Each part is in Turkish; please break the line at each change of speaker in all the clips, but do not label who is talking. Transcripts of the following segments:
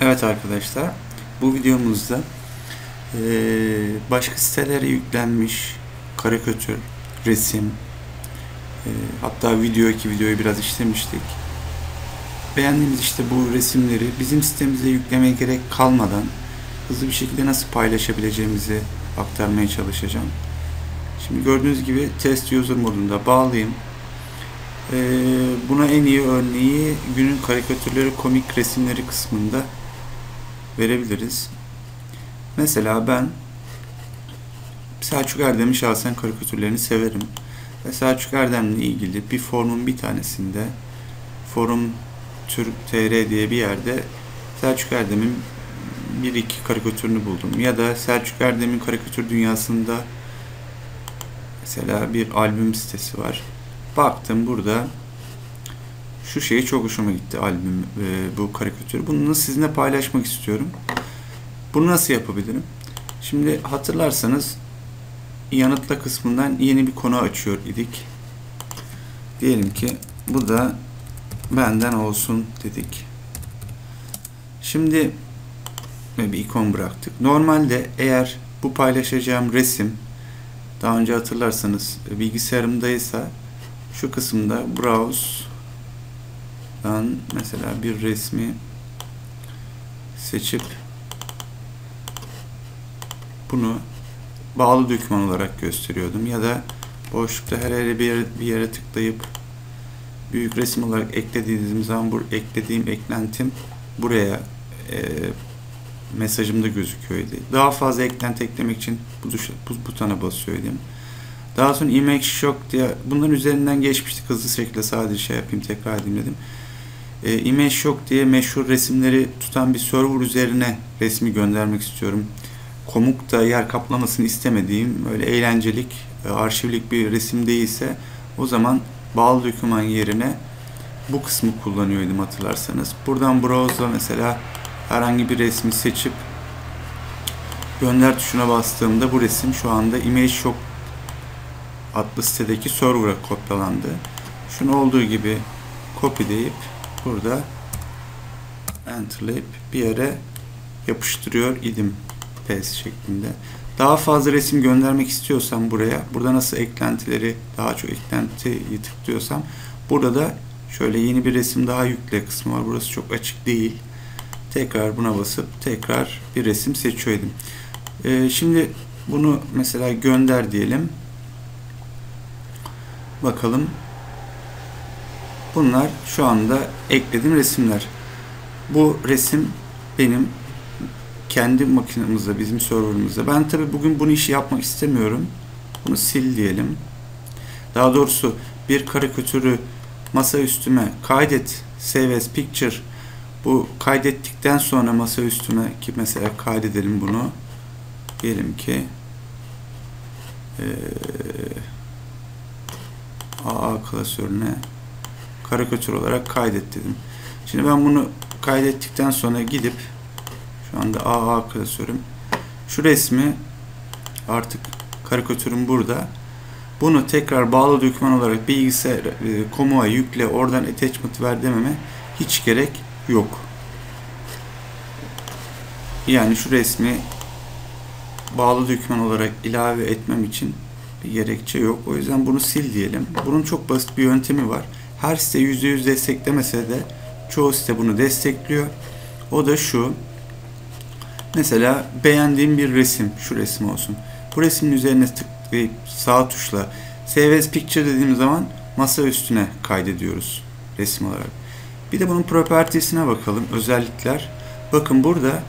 Evet arkadaşlar, bu videomuzda eee, başka sitelere yüklenmiş karikatür, resim, eee, hatta video iki videoyu biraz işlemiştik. Beğendiğimiz işte bu resimleri bizim sitemize yüklemeye gerek kalmadan hızlı bir şekilde nasıl paylaşabileceğimizi aktarmaya çalışacağım. Şimdi gördüğünüz gibi test user modunda bağlayayım. Eee, buna en iyi örneği günün karikatürleri, komik resimleri kısmında verebiliriz. Mesela ben Selçuk Erdem'in şahsen karikatürlerini severim. Ve Selçuk Erdem'le ilgili bir forumun bir tanesinde forum Türk TR diye bir yerde Selçuk Erdem'in bir iki karikatürünü buldum. Ya da Selçuk Erdem'in karikatür dünyasında mesela bir albüm sitesi var. Baktım burada şu şey çok hoşuma gitti albüm e, bu karikatür. Bunu sizinle paylaşmak istiyorum. Bunu nasıl yapabilirim? Şimdi hatırlarsanız yanıtla kısmından yeni bir konu açıyor idik. Diyelim ki bu da benden olsun dedik. Şimdi bir ikon bıraktık. Normalde eğer bu paylaşacağım resim daha önce hatırlarsanız bilgisayarımdaysa şu kısımda browse dan mesela bir resmi seçip bunu bağlı doküman olarak gösteriyordum ya da boşlukta her yere bir yere, bir yere tıklayıp büyük resim olarak eklediğim zaman bu eklediğim eklentim buraya e, mesajımda gözüküyordu. Daha fazla eklenti eklemek için bu, bu butona basıyordum. Daha sonra image shock diye bunların üzerinden geçmiştik hızlı şekilde sadece şey yapayım tekrar edeyim dedim. E, image diye meşhur resimleri tutan bir server üzerine resmi göndermek istiyorum. Komukta yer kaplamasını istemediğim öyle eğlencelik, e, arşivlik bir resim değilse o zaman bağlı doküman yerine bu kısmı kullanıyordum hatırlarsanız. Buradan browse'da mesela herhangi bir resmi seçip gönder tuşuna bastığımda bu resim şu anda image shock adlı sitedeki server'a kopyalandı. Şunu olduğu gibi copy deyip burada enterlayıp bir yere yapıştırıyor idim paste şeklinde. Daha fazla resim göndermek istiyorsam buraya, burada nasıl eklentileri daha çok eklentiyi tıklıyorsam burada da şöyle yeni bir resim daha yükle kısmı var. Burası çok açık değil. Tekrar buna basıp tekrar bir resim seçiyordum. Ee, şimdi bunu mesela gönder diyelim. Bakalım. Bunlar şu anda eklediğim resimler. Bu resim benim kendi makinemizde, bizim serverımızda. Ben tabi bugün bunu işi yapmak istemiyorum. Bunu sil diyelim. Daha doğrusu bir karikatürü masa üstüme kaydet, save as picture. Bu kaydettikten sonra masa üstüme ki mesela kaydedelim bunu. Diyelim ki ee, AA klasörüne karikatür olarak kaydet dedim. Şimdi ben bunu kaydettikten sonra gidip şu anda AA klasörüm şu resmi artık karikatürüm burada. Bunu tekrar bağlı doküman olarak bilgisayar e, komuğa yükle oradan attachment ver dememe hiç gerek yok. Yani şu resmi bağlı doküman olarak ilave etmem için bir gerekçe yok. O yüzden bunu sil diyelim. Bunun çok basit bir yöntemi var. Her site %100 desteklemese de çoğu site bunu destekliyor. O da şu. Mesela beğendiğim bir resim, şu resim olsun. Bu resmin üzerine tıklayıp sağ tuşla Save as Picture dediğim zaman masa üstüne kaydediyoruz resim olarak. Bir de bunun propertiesine bakalım. Özellikler. Bakın burada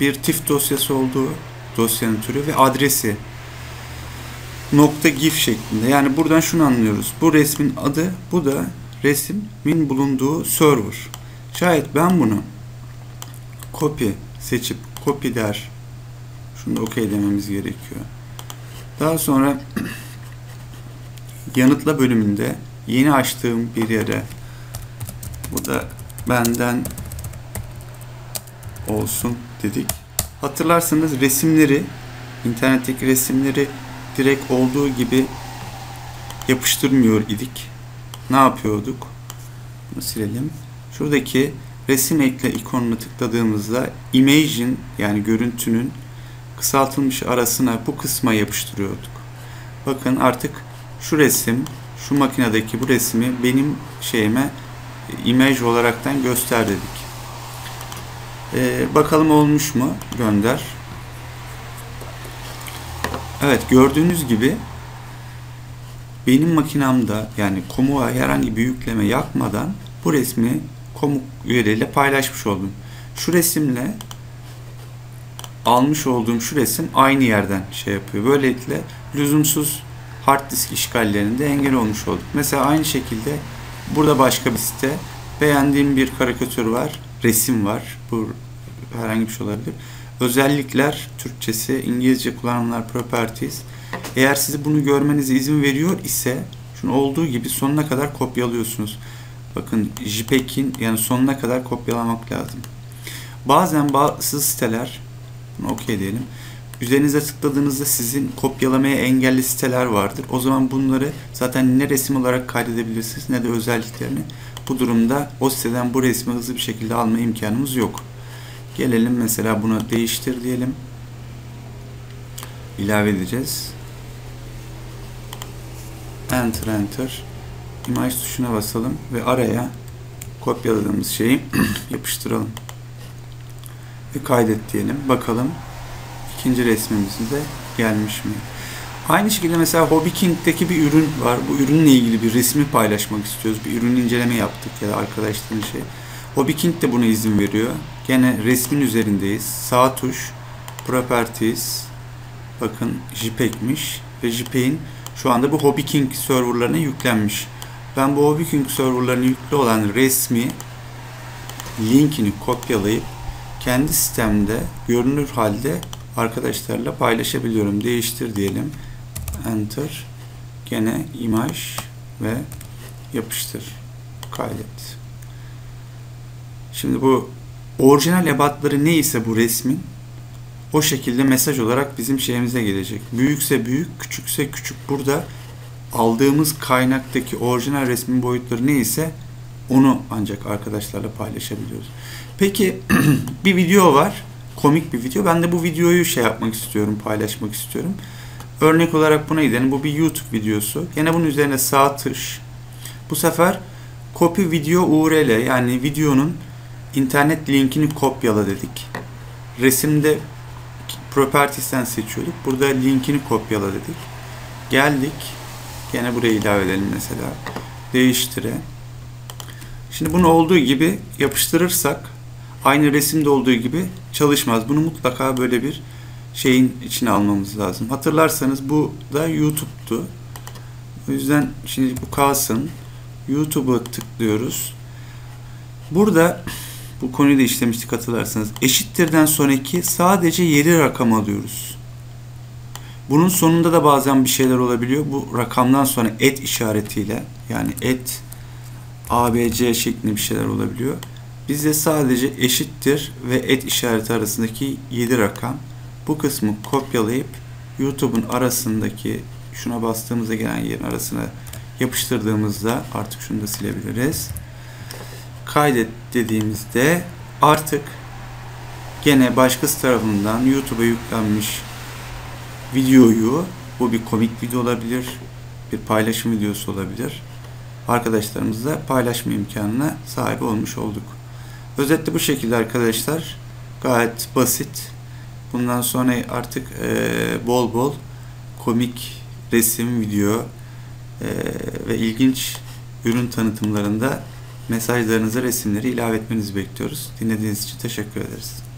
bir TIFF dosyası olduğu dosyanın türü ve adresi nokta gif şeklinde. Yani buradan şunu anlıyoruz. Bu resmin adı, bu da resmin bulunduğu server. Şayet ben bunu copy seçip copy der. Şunu da okey dememiz gerekiyor. Daha sonra yanıtla bölümünde yeni açtığım bir yere bu da benden olsun dedik. Hatırlarsanız resimleri internetteki resimleri direkt olduğu gibi yapıştırmıyor idik. Ne yapıyorduk? Bunu silelim. Şuradaki resim ekle ikonuna tıkladığımızda image'in yani görüntünün kısaltılmış arasına bu kısma yapıştırıyorduk. Bakın artık şu resim, şu makinedeki bu resmi benim şeyime image olaraktan göster dedik. Ee, bakalım olmuş mu? Gönder. Evet gördüğünüz gibi benim makinamda yani komuğa herhangi bir yükleme yapmadan bu resmi komut üyeleriyle paylaşmış oldum. Şu resimle almış olduğum şu resim aynı yerden şey yapıyor. Böylelikle lüzumsuz hard disk işgallerinde engel olmuş olduk. Mesela aynı şekilde burada başka bir site beğendiğim bir karikatür var, resim var. Bu herhangi bir şey olabilir. Özellikler Türkçesi, İngilizce kullanımlar properties. Eğer size bunu görmenize izin veriyor ise şunu olduğu gibi sonuna kadar kopyalıyorsunuz. Bakın JPEG'in yani sonuna kadar kopyalamak lazım. Bazen bazı siteler bunu okey diyelim. Üzerinize tıkladığınızda sizin kopyalamaya engelli siteler vardır. O zaman bunları zaten ne resim olarak kaydedebilirsiniz ne de özelliklerini. Bu durumda o siteden bu resmi hızlı bir şekilde alma imkanımız yok. Gelelim mesela bunu değiştir diyelim. İlave edeceğiz. Enter enter. Image tuşuna basalım ve araya kopyaladığımız şeyi yapıştıralım. Ve kaydet diyelim. Bakalım ikinci resmimizin de gelmiş mi? Aynı şekilde mesela Hobby King'deki bir ürün var. Bu ürünle ilgili bir resmi paylaşmak istiyoruz. Bir ürün inceleme yaptık ya da arkadaşların şey. Hobby King de buna izin veriyor. Gene resmin üzerindeyiz. Sağ tuş Properties bakın JPEG'miş ve JPEG'in şu anda bu Hobby King serverlarına yüklenmiş. Ben bu Hobby King serverlarına yüklü olan resmi linkini kopyalayıp kendi sistemde görünür halde arkadaşlarla paylaşabiliyorum. Değiştir diyelim. Enter. Gene imaj ve yapıştır. Kaydet. Şimdi bu orijinal ebatları neyse bu resmin o şekilde mesaj olarak bizim şeyimize gelecek. Büyükse büyük, küçükse küçük. Burada aldığımız kaynaktaki orijinal resmin boyutları neyse onu ancak arkadaşlarla paylaşabiliyoruz. Peki bir video var. Komik bir video. Ben de bu videoyu şey yapmak istiyorum, paylaşmak istiyorum. Örnek olarak buna gidelim. Bu bir YouTube videosu. Yine bunun üzerine sağ tuş. Bu sefer copy video URL yani videonun internet linkini kopyala dedik. Resimde Properties'ten seçiyorduk. Burada linkini kopyala dedik. Geldik. Gene buraya ilave edelim mesela. Değiştire. Şimdi bunu olduğu gibi yapıştırırsak aynı resimde olduğu gibi çalışmaz. Bunu mutlaka böyle bir şeyin içine almamız lazım. Hatırlarsanız bu da YouTube'tu. O yüzden şimdi bu kalsın. YouTube'a tıklıyoruz. Burada bu konuyu da işlemiştik hatırlarsanız. Eşittirden sonraki sadece yeri rakam alıyoruz. Bunun sonunda da bazen bir şeyler olabiliyor. Bu rakamdan sonra et işaretiyle yani et ABC şeklinde bir şeyler olabiliyor. Bizde sadece eşittir ve et işareti arasındaki 7 rakam. Bu kısmı kopyalayıp YouTube'un arasındaki şuna bastığımızda gelen yerin arasına yapıştırdığımızda artık şunu da silebiliriz kaydet dediğimizde artık gene başkası tarafından YouTube'a yüklenmiş videoyu bu bir komik video olabilir, bir paylaşım videosu olabilir. Arkadaşlarımızla paylaşma imkanına sahip olmuş olduk. Özetle bu şekilde arkadaşlar. Gayet basit. Bundan sonra artık e, bol bol komik resim, video e, ve ilginç ürün tanıtımlarında mesajlarınızı, resimleri ilave etmenizi bekliyoruz. Dinlediğiniz için teşekkür ederiz.